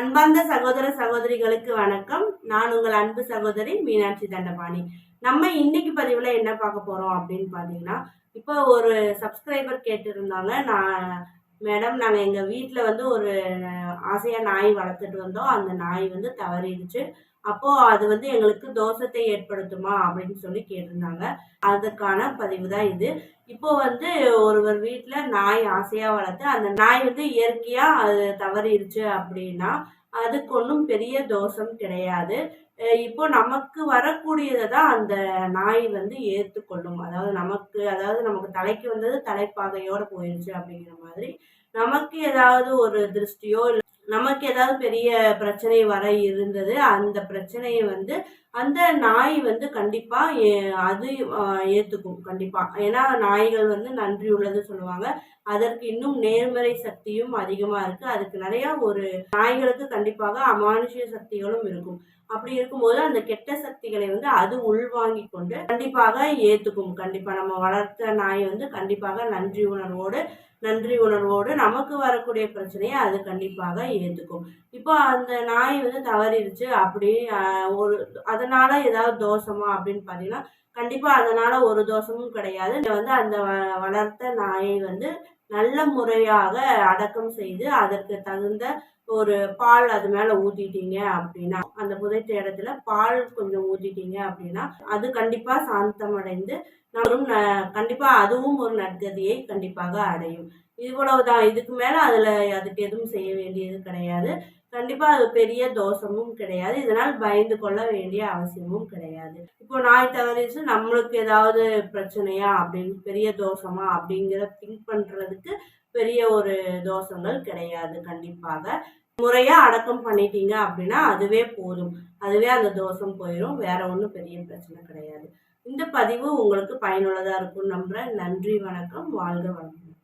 அன்பார்ந்த சகோதர சகோதரிகளுக்கு வணக்கம். நான் உங்கள் அன்பு சகோதரி மீனாட்சி தண்டபாணி. நம்ம இன்னைக்கு பதிவில் என்ன பார்க்க போகிறோம் அப்படின்னு பார்த்தீங்கன்னா இப்போ ஒரு சப்ஸ்கிரைபர் கேட்டிருந்தாங்க. நான் மேடம் நாங்கள் எங்கள் வீட்டில் வந்து ஒரு ஆசையாக நாய் வளர்த்துட்டு வந்தோம். அந்த நாய் வந்து தவறிடுச்சு. அப்போது அது வந்து எங்களுக்கு தோஷத்தை ஏற்படுத்துமா அப்படின்னு சொல்லி கேட்டிருந்தாங்க. அதுக்கான பதிவு தான் இது. இப்போ வந்து ஒருவர் வீட்டில் நாய் ஆசையாக வளர்த்து அந்த நாய் வந்து இயற்கையாக அது தவறிடுச்சு அப்படின்னா அதுக்கு ஒன்றும் பெரிய தோஷம் கிடையாது. இப்போ நமக்கு வரக்கூடியதை தான் அந்த நாய் வந்து ஏற்றுக்கொள்ளும் அதாவது நமக்கு அதாவது நமக்கு தலைக்கு வந்தது தலைப்பாகையோட போயிடுச்சு அப்படிங்கிற மாதிரி. நமக்கு ஏதாவது ஒரு திருஷ்டியோ இல்லை நமக்கு ஏதாவது பெரிய பிரச்சனை வர இருந்தது அந்த பிரச்சனையை வந்து அந்த நாய் வந்து கண்டிப்பாக ஏ- அது ஏற்றுக்கும் கண்டிப்பாக ஏன்னா நாய்கள் வந்து நன்றி உள்ளது சொல்லுவாங்க. அதற்கு இன்னும் நேர்மறை சக்தியும் அதிகமாக இருக்குது அதுக்கு நிறையா ஒரு நாய்களுக்கு கண்டிப்பாக அமானுஷ்ய சக்திகளும் இருக்கும். அப்படி இருக்கும்போது அந்த கெட்ட சக்திகளை வந்து அது உள்வாங்கி கொண்டு கண்டிப்பாக ஏற்றுக்கும் கண்டிப்பாக நம்ம வளர்த்த நாய் வந்து கண்டிப்பாக நன்றி உணர்வோடு நன்றி உணர்வோடு நமக்கு வரக்கூடிய பிரச்சனையை அது கண்டிப்பாக ஏற்றுக்கும் இப்போ அந்த நாய் வந்து தவறிடுச்சு அப்படி ஒரு அதை அதனால ஏதாவது தோஷமா அப்படின்னு பார்த்தீங்கன்னா கண்டிப்பா அதனால ஒரு தோஷமும் கிடையாது. வந்து அந்த வ- வளர்த்த நாயை வந்து நல்ல முறையாக அடக்கம் செய்து அதற்கு தகுந்த ஒரு பால் அது மேல ஊத்திட்டீங்க அப்படின்னா அந்த புதைத்த இடத்துல பால் கொஞ்சம் ஊத்திட்டீங்க அப்படின்னா அது கண்டிப்பா சாந்தமடைந்து நம்மளும் ந- கண்டிப்பா அதுவும் ஒரு நற்கதியை கண்டிப்பாக அடையும். இவ்வளவுதான். இதுக்கு மேல அதுல அதுக்கு எதுவும் செய்ய வேண்டியது கிடையாது. கண்டிப்பா அது பெரிய தோஷமும் கிடையாது. இதனால் பயந்து கொள்ள வேண்டிய அவசியமும் கிடையாது. இப்போ நாய் தவறிச்சு நம்மளுக்கு ஏதாவது பிரச்சனையா அப்படின்னு பெரிய தோஷமா அப்படிங்கிற திங்க் பண்றதுக்கு பெரிய ஒரு தோஷங்கள் கிடையாது. கண்டிப்பாக. முறையா அடக்கம் பண்ணிட்டீங்க அப்படின்னா அதுவே போதும். அதுவே அந்த தோஷம் போயிடும் வேற ஒன்றும் பெரிய பிரச்சனை கிடையாது. இந்த பதிவு உங்களுக்கு பயனுள்ளதா இருக்கும் நம்புறேன். நன்றி வணக்கம். வாழ்க வணக்கம்